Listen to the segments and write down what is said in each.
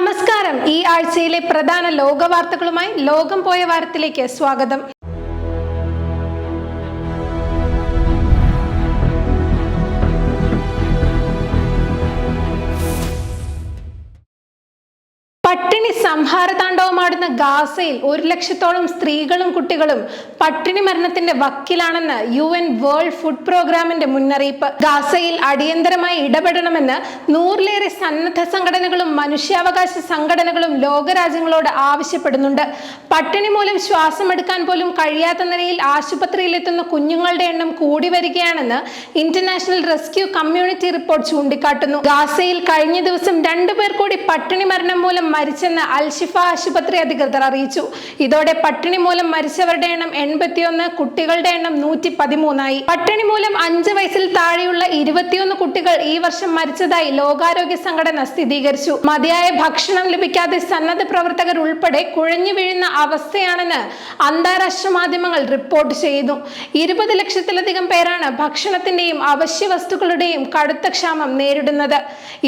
നമസ്കാരം. ഈ ആഴ്ചയിലെ പ്രധാന ലോകവാർത്തകളുമായി ലോകം പോയ വാരത്തിലേക്ക് സ്വാഗതം. സംഹാരതാണ്ഡവമാടുന്ന ഗാസയിൽ ഒരു ലക്ഷത്തോളം സ്ത്രീകളും കുട്ടികളും പട്ടിണി മരണത്തിന്റെ വക്കിലാണെന്ന് യു എൻ വേൾഡ് ഫുഡ് പ്രോഗ്രാമിന്റെ മുന്നറിയിപ്പ്. ഗാസയിൽ അടിയന്തരമായി ഇടപെടണമെന്ന് നൂറിലേറെ സന്നദ്ധ സംഘടനകളും മനുഷ്യാവകാശ സംഘടനകളും ലോകരാജ്യങ്ങളോട് ആവശ്യപ്പെടുന്നുണ്ട്. പട്ടിണി മൂലം ശ്വാസമെടുക്കാൻ പോലും കഴിയാത്ത നിലയിൽ ആശുപത്രിയിലെത്തുന്ന കുഞ്ഞുങ്ങളുടെ എണ്ണം കൂടി വരികയാണെന്ന് ഇന്റർനാഷണൽ റെസ്ക്യൂ കമ്മ്യൂണിറ്റി റിപ്പോർട്ട് ചൂണ്ടിക്കാട്ടുന്നു. ഗാസയിൽ കഴിഞ്ഞ ദിവസം രണ്ടുപേർ കൂടി പട്ടിണി മരണം മൂലം മരിച്ചെന്ന് അൽഷിഫ ആശുപത്രി അധികൃതർ അറിയിച്ചു. ഇതോടെ പട്ടിണി മൂലം മരിച്ചവരുടെ എണ്ണം എൺപത്തിയൊന്ന് കുട്ടികളുടെ എണ്ണം നൂറ്റി പതിമൂന്നായി പട്ടിണി മൂലം അഞ്ച് വയസ്സിൽ താഴെയുള്ള ഇരുപത്തിയൊന്ന് കുട്ടികൾ ഈ വർഷം മരിച്ചതായി ലോകാരോഗ്യ സംഘടന സ്ഥിരീകരിച്ചു. മതിയായ ഭക്ഷണം ലഭിക്കാതെ സന്നദ്ധ പ്രവർത്തകർ ഉൾപ്പെടെ കുഴഞ്ഞു വീഴുന്ന അവസ്ഥയാണെന്ന് അന്താരാഷ്ട്ര മാധ്യമങ്ങൾ റിപ്പോർട്ട് ചെയ്യുന്നു. ഇരുപത് ലക്ഷത്തിലധികം പേരാണ് ഭക്ഷണത്തിന്റെയും അവശ്യ വസ്തുക്കളുടെയും കടുത്ത ക്ഷാമം നേരിടുന്നത്.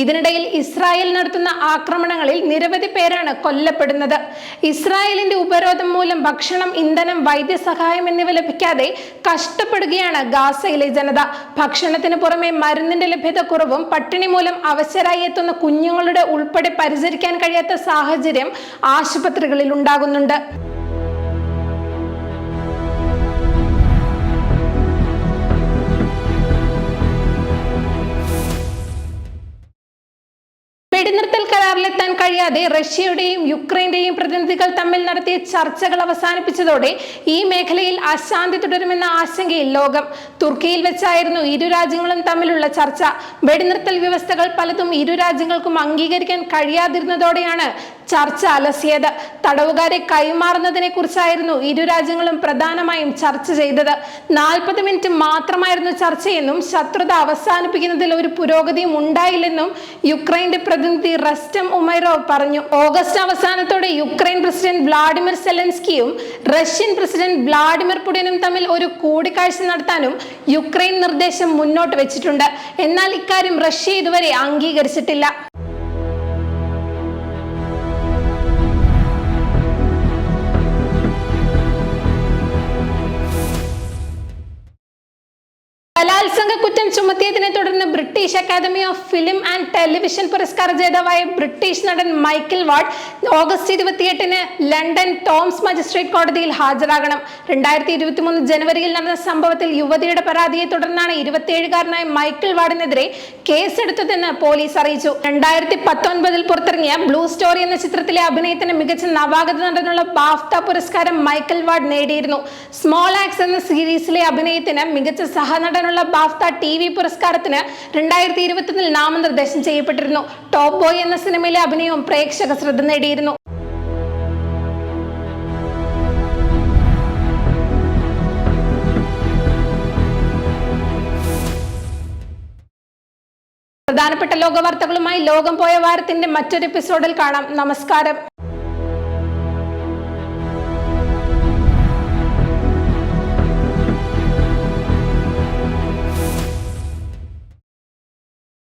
ഇതിനിടയിൽ ഇസ്രായേൽ നടത്തുന്ന ആക്രമണങ്ങളിൽ നിരവധി പേരാണ് കൊല്ലപ്പെടുന്നത്. ഇസ്രായേലിന്റെ ഉപരോധം മൂലം ഭക്ഷണം ഇന്ധനം വൈദ്യസഹായം എന്നിവ ലഭിക്കാതെ കഷ്ടപ്പെടുകയാണ് ഗാസയിലെ ജനത. ഭക്ഷണത്തിന് പുറമെ മരുന്നിന്റെ ലഭ്യത കുറവും പട്ടിണി മൂലം അവശരായി എത്തുന്ന കുഞ്ഞുങ്ങളുടെ ഉൾപ്പെടെ പരിചരിക്കാൻ കഴിയാത്ത സാഹചര്യം ആശുപത്രികളിൽ ഉണ്ടാകുന്നുണ്ട്. വെടിനിർത്തൽ കരാറിലെത്താൻ കഴിയാതെ റഷ്യയുടെയും യുക്രൈന്റെയും പ്രതിനിധികൾ തമ്മിൽ നടത്തിയ ചർച്ചകൾ അവസാനിപ്പിച്ചതോടെ ഈ മേഖലയിൽ അശാന്തി തുടരുമെന്ന ആശങ്കയിൽ ലോകം. തുർക്കിയിൽ വെച്ചായിരുന്നു ഇരു രാജ്യങ്ങളും തമ്മിലുള്ള ചർച്ച. വെടിനിർത്തൽ വ്യവസ്ഥകൾ പലതും ഇരു രാജ്യങ്ങൾക്കും അംഗീകരിക്കാൻ കഴിയാതിരുന്നതോടെയാണ് ചർച്ച അലസിയത്. തടവുകാരെ കൈമാറുന്നതിനെ കുറിച്ചായിരുന്നു ഇരു രാജ്യങ്ങളും പ്രധാനമായും ചർച്ച ചെയ്തത്. നാൽപ്പത് മിനിറ്റ് മാത്രമായിരുന്നു ചർച്ചയെന്നും ശത്രുത അവസാനിപ്പിക്കുന്നതിൽ ഒരു പുരോഗതിയും ഉണ്ടായില്ലെന്നും യുക്രൈന്റെ പ്രതിനിധി റസ്റ്റം ഉമൈറോവ് പറഞ്ഞു. ഓഗസ്റ്റ് അവസാനത്തോടെ യുക്രൈൻ പ്രസിഡന്റ് വ്ളാഡിമിർ സെലൻസ്കിയും റഷ്യൻ പ്രസിഡന്റ് വ്ളാഡിമിർ പുടിനും തമ്മിൽ ഒരു കൂടിക്കാഴ്ച നടത്താനും യുക്രൈൻ നിർദ്ദേശം മുന്നോട്ട് വെച്ചിട്ടുണ്ട്. എന്നാൽ ഇക്കാര്യം റഷ്യ ഇതുവരെ അംഗീകരിച്ചിട്ടില്ല. ബലാത്സംഗ കുറ്റം ചുമത്തിയതിനെ തുടർന്ന് British academy of film and television പുരസ്കാര ജേതാവായ ബ്രിട്ടീഷ് നടൻ മൈക്കിൾ വാർഡ് ഓഗസ്റ്റ് ഇരുപത്തിയെട്ടിന് ലണ്ടൻ ടോംസ് മജിസ്ട്രേറ്റ് കോടതിയിൽ ഹാജരാകണം. രണ്ടായിരത്തി ഇരുപത്തി മൂന്ന് ജനുവരിയിൽ നടന്ന സംഭവത്തിൽ യുവതിയുടെ പരാതിയെ തുടർന്നാണ് ഇരുപത്തിയേഴുകാരനായ മൈക്കിൾ വാർഡിനെതിരെ കേസെടുത്തതെന്ന് പോലീസ് അറിയിച്ചു. രണ്ടായിരത്തി പത്തൊൻപതിൽ പുറത്തിറങ്ങിയ ബ്ലൂ സ്റ്റോറി എന്ന ചിത്രത്തിലെ അഭിനയത്തിന് മികച്ച നവാഗത നടനുള്ള ബാഫ്ത പുരസ്കാരം മൈക്കിൾ വാർഡ് നേടിയിരുന്നു. സ്മോൾ ആക്സ് എന്ന സീരീസിലെ അഭിനയത്തിന് മികച്ച സഹനടനുള്ള ബാഫ്ത ടി വി പുരസ്കാരത്തിന് രണ്ടായിരത്തി ഇരുപത്തിയൊന്നിൽ നാമനിർദ്ദേശം ചെയ്യപ്പെട്ടിരുന്നു. ടോപ്പ് ബോയ് എന്ന സിനിമയിലെ അഭിനയവും പ്രേക്ഷക ശ്രദ്ധ നേടിയിരുന്നു. പ്രധാനപ്പെട്ട ലോക വാർത്തകളുമായി ലോകം പോയ വാരത്തിന്റെ മറ്റൊരു എപ്പിസോഡിൽ കാണാം. നമസ്കാരം.